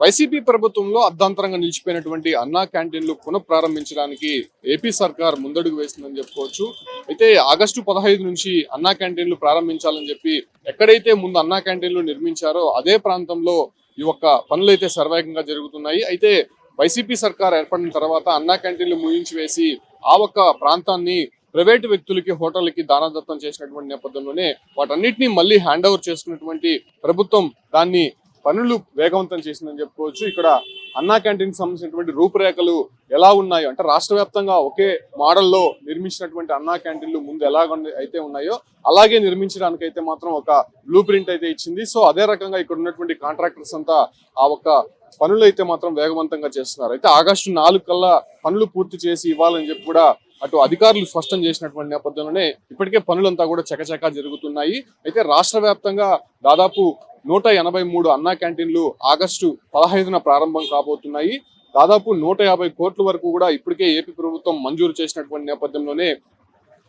YCP ప్రభుత్వంలో అర్ధాంతరంగా నిలిచిపోయినటువంటి అన్నా క్యాంటీన్లు పునఃప్రారంభించడానికి ఏపీ సర్కార్ ముందడుగు వేసిందని చెప్పుకోవచ్చు. అయితే ఆగస్టు పదహైదు నుంచి అన్నా క్యాంటీన్లు ప్రారంభించాలని చెప్పి ఎక్కడైతే ముందు అన్నా క్యాంటీన్లు నిర్మించారో అదే ప్రాంతంలో ఈ యొక్క పనులు అయితే సర్వేగంగా జరుగుతున్నాయి. అయితే వైసీపీ సర్కార్ ఏర్పడిన తర్వాత అన్నా క్యాంటీన్లు ముగించి వేసి ఆ ఒక్క ప్రాంతాన్ని ప్రైవేటు వ్యక్తులకి హోటళ్ళకి దానదత్తం చేసినటువంటి నేపథ్యంలోనే వాటన్నిటిని మళ్ళీ హ్యాండ్ ఓవర్ చేసుకున్నటువంటి ప్రభుత్వం దాన్ని పనులు వేగవంతం చేసిందని చెప్పుకోవచ్చు. ఇక్కడ అన్నా క్యాంటీన్ సంబంధించినటువంటి రూపురేఖలు ఎలా ఉన్నాయో అంటే రాష్ట్ర వ్యాప్తంగా ఒకే మోడల్లో నిర్మించినటువంటి అన్నా క్యాంటీన్లు ముందు ఎలా అయితే ఉన్నాయో అలాగే నిర్మించడానికి అయితే మాత్రం ఒక బ్లూ ప్రింట్ అయితే ఇచ్చింది. సో అదే రకంగా ఇక్కడ ఉన్నటువంటి కాంట్రాక్టర్స్ అంతా ఆ ఒక పనులు అయితే మాత్రం వేగవంతంగా చేస్తున్నారు. అయితే ఆగస్టు నాలుగు కల్లా పనులు పూర్తి చేసి ఇవ్వాలని చెప్పి కూడా అటు అధికారులు స్పష్టం చేసినటువంటి నేపథ్యంలోనే ఇప్పటికే పనులంతా కూడా చకచకా జరుగుతున్నాయి. అయితే రాష్ట్ర వ్యాప్తంగా దాదాపు నూట ఎనభై మూడు అన్నా క్యాంటీన్లు ఆగస్టు పదహైదున ప్రారంభం కాబోతున్నాయి. దాదాపు నూట యాభై కోట్ల వరకు కూడా ఇప్పటికే ఏపీ ప్రభుత్వం మంజూరు చేసినటువంటి నేపథ్యంలోనే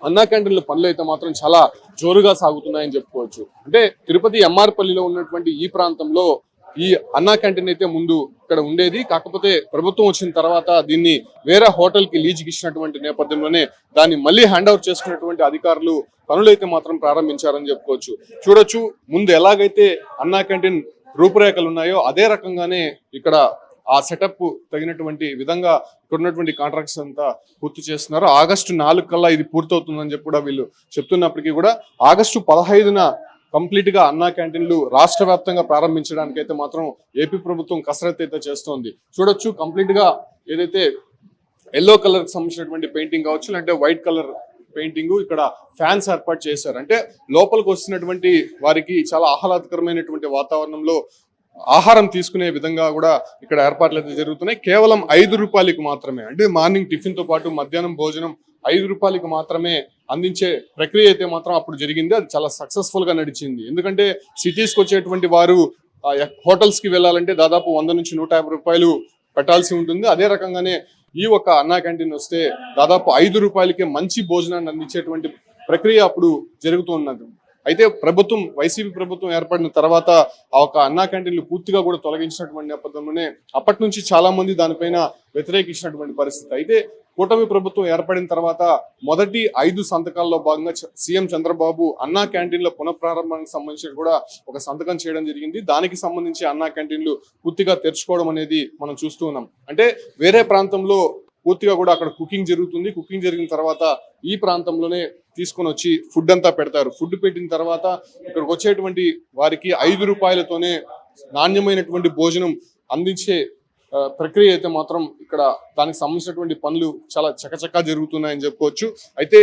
అన్నా క్యాంటీన్ల పనులు అయితే మాత్రం చాలా జోరుగా సాగుతున్నాయని చెప్పుకోవచ్చు. అంటే తిరుపతి ఎంఆర్పల్లిలో ఉన్నటువంటి ఈ ప్రాంతంలో ఈ అన్నా క్యాంటీన్ అయితే ముందు ఇక్కడ ఉండేది. కాకపోతే ప్రభుత్వం వచ్చిన తర్వాత దీన్ని వేరే హోటల్కి లీజ్కి ఇచ్చినటువంటి నేపథ్యంలోనే దాన్ని మళ్ళీ హ్యాండ్ ఓవర్ చేసుకున్నటువంటి అధికారులు పనులు అయితే మాత్రం ప్రారంభించారని చెప్పుకోవచ్చు. చూడొచ్చు ముందు ఎలాగైతే అన్నా క్యాంటీన్ రూపురేఖలు ఉన్నాయో అదే రకంగానే ఇక్కడ ఆ సెటప్ తగినటువంటి విధంగా ఇక్కడ ఉన్నటువంటి కాంట్రాక్ట్స్ అంతా పూర్తి చేస్తున్నారు. ఆగస్టు నాలుగు కల్లా ఇది పూర్తవుతుందని చెప్పి కూడా వీళ్ళు చెప్తున్నప్పటికీ కూడా ఆగస్టు పదహైదున కంప్లీట్గా అన్నా క్యాంటీన్లు రాష్ట్ర వ్యాప్తంగా ప్రారంభించడానికి అయితే మాత్రం ఏపీ ప్రభుత్వం కసరత్తు అయితే చేస్తోంది. చూడొచ్చు కంప్లీట్గా ఏదైతే ఎల్లో కలర్కి సంబంధించినటువంటి పెయింటింగ్ కావచ్చు లేదంటే వైట్ కలర్ పెయింటింగ్ ఇక్కడ ఫ్యాన్స్ ఏర్పాటు చేశారు. అంటే లోపలికి వస్తున్నటువంటి వారికి చాలా ఆహ్లాదకరమైనటువంటి వాతావరణంలో ఆహారం తీసుకునే విధంగా కూడా ఇక్కడ ఏర్పాట్లు అయితే జరుగుతున్నాయి. కేవలం ఐదు రూపాయలకి మాత్రమే అంటే మార్నింగ్ టిఫిన్తో పాటు మధ్యాహ్నం భోజనం ఐదు రూపాయలకి మాత్రమే అందించే ప్రక్రియ అయితే మాత్రం అప్పుడు జరిగింది. అది చాలా సక్సెస్ఫుల్గా నడిచింది. ఎందుకంటే సిటీస్కి వచ్చేటువంటి వారు హోటల్స్కి వెళ్ళాలంటే దాదాపు వంద నుంచి నూట యాభై రూపాయలు పెట్టాల్సి ఉంటుంది. అదే రకంగానే ఈ ఒక అన్నా క్యాంటీన్ వస్తే దాదాపు ఐదు రూపాయలకే మంచి భోజనాన్ని అందించేటువంటి ప్రక్రియ అప్పుడు జరుగుతున్నది అయితే ప్రభుత్వం వైసీపీ ప్రభుత్వం ఏర్పడిన తర్వాత ఆ ఒక అన్నా క్యాంటీన్లు పూర్తిగా కూడా తొలగించినటువంటి నేపథ్యంలోనే అప్పటి నుంచి చాలా మంది దానిపైన వ్యతిరేకించినటువంటి పరిస్థితి. అయితే కూటమి ప్రభుత్వం ఏర్పడిన తర్వాత మొదటి ఐదు సంతకాల్లో భాగంగా చ- సీఎం చంద్రబాబు అన్నా క్యాంటీన్ల పునఃప్రారంభానికి సంబంధించి కూడా ఒక సంతకం చేయడం జరిగింది. దానికి సంబంధించి అన్నా క్యాంటీన్లు పూర్తిగా తెరుచుకోవడం అనేది మనం చూస్తూ ఉన్నాం. అంటే వేరే ప్రాంతంలో పూర్తిగా కూడా అక్కడ కుకింగ్ జరుగుతుంది. కుకింగ్ జరిగిన తర్వాత ఈ ప్రాంతంలోనే తీసుకొని వచ్చి ఫుడ్ అంతా పెడతారు. ఫుడ్ పెట్టిన తర్వాత ఇక్కడికి వచ్చేటువంటి వారికి ఐదు రూపాయలతోనే నాణ్యమైనటువంటి భోజనం అందించే ప్రక్రియ అయితే మాత్రం ఇక్కడ దానికి సంబంధించినటువంటి పనులు చాలా చకచకా జరుగుతున్నాయని చెప్పుకోవచ్చు. అయితే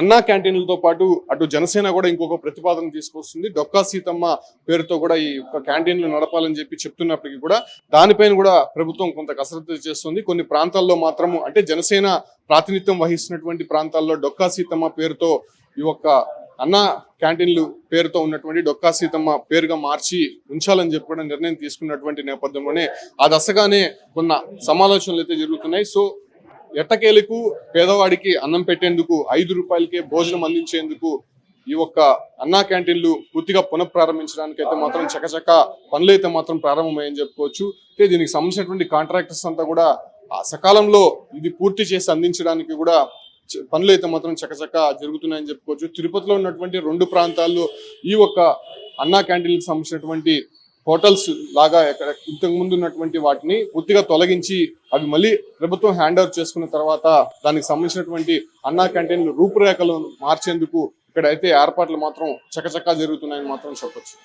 అన్నా క్యాంటీన్లతో పాటు అటు జనసేన కూడా ఇంకొక ప్రతిపాదన తీసుకొస్తుంది. డొక్కా సీతమ్మ పేరుతో కూడా ఈ యొక్క క్యాంటీన్లు నడపాలని చెప్పి చెప్తున్నప్పటికీ కూడా దానిపైన కూడా ప్రభుత్వం కొంత కసరత్తు చేస్తుంది. కొన్ని ప్రాంతాల్లో మాత్రము అంటే జనసేన ప్రాతినిధ్యం వహిస్తున్నటువంటి ప్రాంతాల్లో డొక్కా సీతమ్మ పేరుతో ఈ యొక్క అన్న క్యాంటీన్లు పేరుతో ఉన్నటువంటి డొక్కా సీతమ్మ పేరుగా మార్చి ఉంచాలని చెప్పి కూడా నిర్ణయం తీసుకున్నటువంటి నేపథ్యంలోనే ఆ దశగానే కొన్న సమాలోచనలు అయితే జరుగుతున్నాయి. సో ఎట్టకేలకు పేదవాడికి అన్నం పెట్టేందుకు ఐదు రూపాయలకే భోజనం అందించేందుకు ఈ ఒక్క అన్నా క్యాంటీన్లు పూర్తిగా పునఃప్రారంభించడానికి అయితే మాత్రం చకచక పనులు అయితే మాత్రం ప్రారంభమయ్యని చెప్పుకోవచ్చు. అయితే దీనికి సంబంధించినటువంటి కాంట్రాక్టర్స్ అంతా కూడా ఆ సకాలంలో ఇది పూర్తి చేసి అందించడానికి కూడా పనులు అయితే మాత్రం చకచక జరుగుతున్నాయని చెప్పుకోవచ్చు. తిరుపతిలో ఉన్నటువంటి రెండు ప్రాంతాల్లో ఈ ఒక్క అన్నా క్యాంటీన్కి సంబంధించినటువంటి హోటల్స్ లాగా ఎక్కడ ఇంతకు ముందు ఉన్నటువంటి వాటిని పూర్తిగా తొలగించి అవి మళ్ళీ ప్రభుత్వం హ్యాండ్ ఓవర్ చేసుకున్న తర్వాత దానికి సంబంధించినటువంటి అన్నా క్యాంటీన్లు రూపురేఖలు మార్చేందుకు ఇక్కడ అయితే ఏర్పాట్లు మాత్రం చకచకా జరుగుతున్నాయని మాత్రం చెప్పొచ్చు.